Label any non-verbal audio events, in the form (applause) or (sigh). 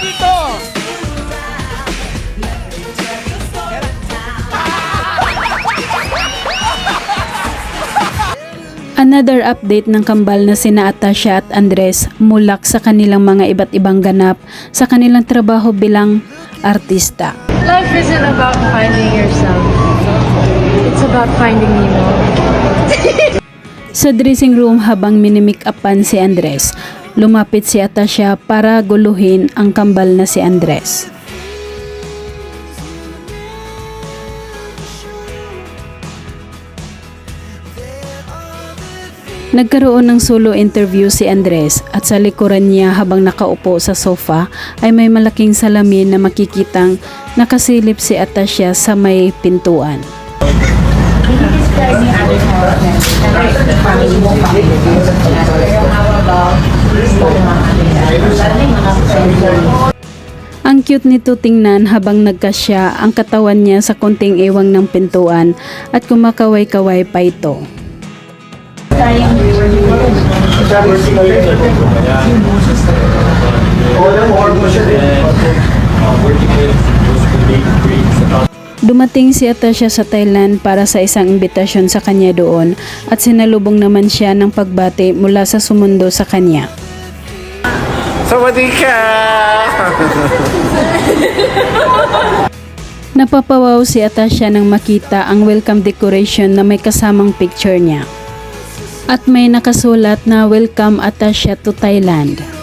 dito! Another update ng kambal na sina Atasha at Andres mulak sa kanilang mga iba't ibang ganap sa kanilang trabaho bilang artista. Life isn't about finding yourself. It's about finding Nemo. Sa dressing room habang minimake-upan si Andres, lumapit si Atasha para guluhin ang kambal na si Andres. Nagkaroon ng solo interview si Andres at sa likuran niya habang nakaupo sa sofa ay may malaking salamin na makikitang nakasilip si Atasha sa may pintuan. Ang cute nito tingnan habang nagkasya ang katawan niya sa konting ewang ng pintuan at kumakaway-kaway pa ito. Dumating si Atasha sa Thailand para sa isang imbitasyon sa kanya doon at sinalubong naman siya ng pagbati mula sa sumundo sa kanya. สวัสดีค่ะ (laughs) Napapawaw si Atasha nang makita ang welcome decoration na may kasamang picture niya. At may nakasulat na Welcome Atasha to Thailand.